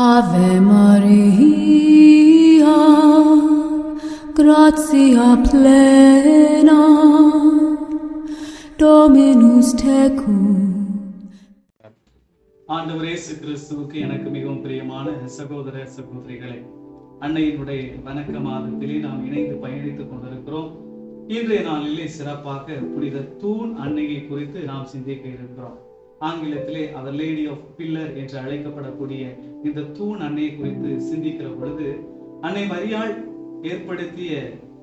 Ave Maria, gratia plena, Dominus tecum. ஆண்டவர் இயேசு கிறிஸ்துவுக்கு எனக்கு மிகவும் பிரியமான சகோதர சகோதரிகளே அன்னையினுடைய வணக்க மாதத்திலே நாம் இணைந்து பயணித்துக் கொண்டிருக்கிறோம் இன்றைய நாளிலே சிறப்பாக புனித தூண் அன்னையை குறித்து நாம் சிந்திக்க இருக்கிறோம் ஆங்கிலத்திலே அவர் லேடி ஆஃப் பில்லர் என்று அழைக்கப்படக்கூடிய இந்த தூண் அன்னையை குறித்து சிந்திக்கிற பொழுது அன்னை மரியாள் ஏற்படுத்திய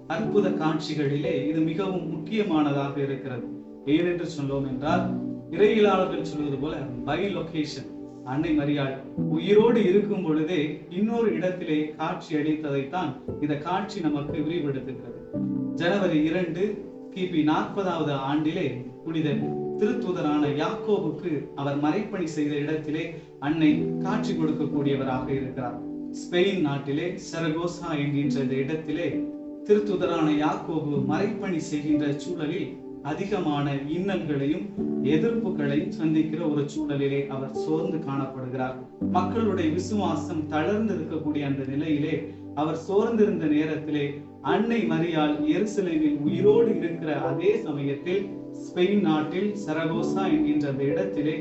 அற்புத காட்சிகளிலே இது மிகவும் முக்கியமானதாக இருக்கிறது. ஏனென்று சொன்னோம் என்றால் இறையியலாளர்கள் சொல்வது போல பை லொகேஷன் அன்னை மரியாள் உயிரோடு இருக்கும் பொழுதே இன்னொரு இடத்திலே காட்சி அளித்ததைத்தான் இந்த காட்சி நமக்கு விரிவுபடுத்துகிறது. ஜனவரி இரண்டு கிபி நாற்பதாவது ஆண்டிலே புனித திருத்துதரான யாக்கோவுக்கு அவர் மறைப்பணி செய்த இடத்திலே அன்னை காட்சி கொடுக்கக்கூடியவராக இருக்கிறார். ஸ்பெயின் நாட்டிலே சரகோசா என்கின்ற இந்த இடத்திலே திருத்துதரான யாக்கோபு மறைப்பணி செய்கின்ற சூழலில் அதிகமான இன்னல்களையும் எதிர்ப்புகளையும் சந்திக்கிற ஒரு சூழலிலே அவர் சோர்ந்து காணப்படுகிறார். மக்களுடைய விசுவாசம் தளர்ந்து இருக்கக்கூடிய அந்த நிலையிலே அவர் சோர்ந்திருந்த நேரத்திலே அன்னை மரியால் எருசலேமில் உயிரோடு இருக்கிற அதே சமயத்தில் ஸ்பெயின் நாட்டில் சரகோசா என்கின்ற அந்த இடத்திலே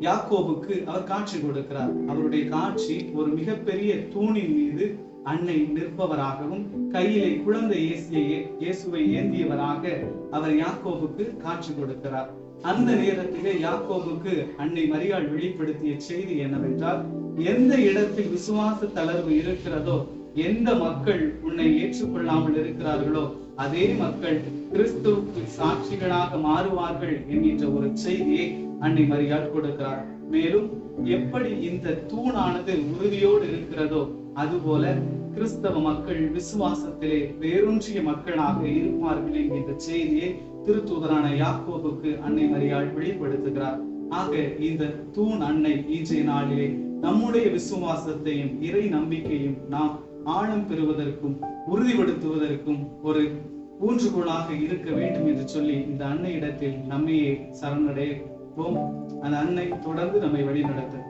யாக்கோபுக்கு அவர் காட்சி கொடுக்கிறார். அவருடைய காட்சி ஒரு மிகப்பெரிய தூணின் மீது அன்னை நிற்பவராகவும் கையிலே குழந்தை இயேசியையே இயேசுவை ஏந்தியவராக அவர் யாக்கோபுக்கு காட்சி கொடுக்கிறார். அந்த நேரத்திலே யாக்கோபுக்கு அன்னை மரியாள் வெளிப்படுத்திய செய்தி என்னவென்றால் எந்த இடத்தில் விசுவாச தளர்வு இருக்கிறதோ எந்த மக்கள் உன்னை ஏற்றுக்கொள்ளாமல் இருக்கிறார்களோ அதே மக்கள் கிறிஸ்துவுக்கு சாட்சிகளாக மாறுவார்கள் என்கின்ற ஒரு செய்தியை அன்னை மரியாள் கொடுக்கிறார். மேலும் எப்படி இந்த தூணானது உறுதியோடு இருக்கிறதோ அதுபோல கிறிஸ்தவ மக்கள் விசுவாசத்திலே வேரூன்றிய மக்களாக இருப்பார்கள் என்கின்ற செய்தியை திருத்தூதரான யாக்கோபுக்கு அன்னை மரியாள் வெளிப்படுத்துகிறார். ஆக இந்த தூண் அன்னை இன்றைய நாளிலே நம்முடைய விசுவாசத்தையும் இறை நம்பிக்கையும் நாம் ஆழம் பெறுவதற்கும் உறுதிப்படுத்துவதற்கும் ஒரு ஊன்றுகோலாக இருக்க வேண்டும் என்று சொல்லி இந்த அன்னை இடத்தில் நம்மையே சரணடைவோம். அந்த அன்னை தொடர்ந்து நம்மை வழிநடத்த